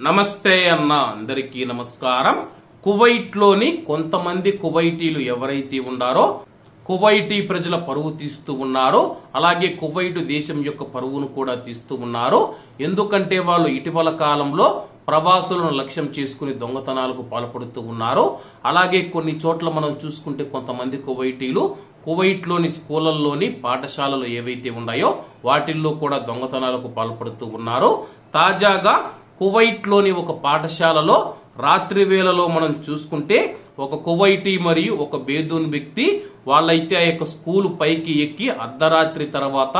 నమస్తే అన్న అందరికీ నమస్కారం. కువైట్లోని కొంతమంది కువైటీలు ఎవరైతే ఉన్నారో కువైటీ ప్రజల పరువు తీస్తూ ఉన్నారో అలాగే కువైటు దేశం యొక్క పరువును కూడా తీస్తూ ఉన్నారు ఎందుకంటే వాళ్ళు ఇటీవల కాలంలో ప్రవాసులను లక్ష్యం చేసుకుని దొంగతనాలకు పాల్పడుతూ ఉన్నారు అలాగే కొన్ని చోట్ల మనం చూసుకుంటే కొంతమంది కువైటీలు కువైట్లోని స్కూళ్ళల్లోని పాఠశాలలు ఏవైతే ఉన్నాయో వాటిల్లో కూడా దొంగతనాలకు పాల్పడుతూ ఉన్నారు. తాజాగా కువైట్లోని ఒక పాఠశాలలో రాత్రి వేళలో మనం చూసుకుంటే ఒక కువైటీ మరియు ఒక బేదూన్ వ్యక్తి వాళ్ళైతే ఆ యొక్క స్కూల్ పైకి ఎక్కి అర్ధరాత్రి తర్వాత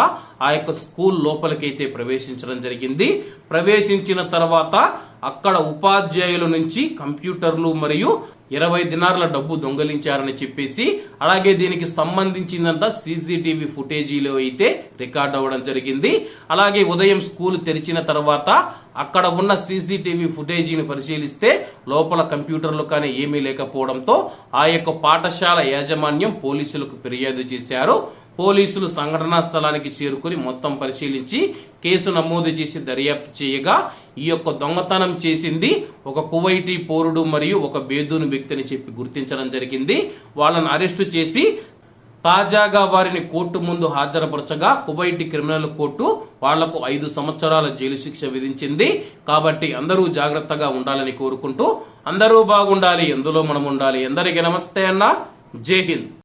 ఆ యొక్క స్కూల్ లోపలికైతే ప్రవేశించడం జరిగింది. ప్రవేశించిన తర్వాత అక్కడ ఉపాధ్యాయుల నుంచి కంప్యూటర్లు మరియు ఇరవై దినార్ల డబ్బు దొంగలించారని చెప్పేసి అలాగే దీనికి సంబంధించిందంతా సీసీటీవీ ఫుటేజీలో అయితే రికార్డ్ అవ్వడం జరిగింది. అలాగే ఉదయం స్కూల్ తెరిచిన తర్వాత అక్కడ ఉన్న సీసీటీవీ ఫుటేజీని పరిశీలిస్తే లోపల కంప్యూటర్లు కానీ ఏమీ లేకపోవడంతో ఆ యొక్క పాఠశాల యాజమాన్యం పోలీసులకు ఫిర్యాదు చేశారు. పోలీసులు సంఘటనా స్థలానికి చేరుకుని మొత్తం పరిశీలించి కేసు నమోదు చేసి దర్యాప్తు చేయగా ఈ యొక్క దొంగతనం చేసింది ఒక కువైటీ పౌరుడు మరియు ఒక బేదూను వ్యక్తిని చెప్పి గుర్తించడం జరిగింది. వాళ్ళను అరెస్టు చేసి తాజాగా వారిని కోర్టు ముందు హాజరుపరచగా కువైటి క్రిమినల్ కోర్టు వాళ్ళకు ఐదు సంవత్సరాల జైలు శిక్ష విధించింది. కాబట్టి అందరూ జాగ్రత్తగా ఉండాలని కోరుకుంటూ అందరూ బాగుండాలి ఎందులో మనం ఉండాలి. ఎందరికీ నమస్తే అన్న. జై హింద్.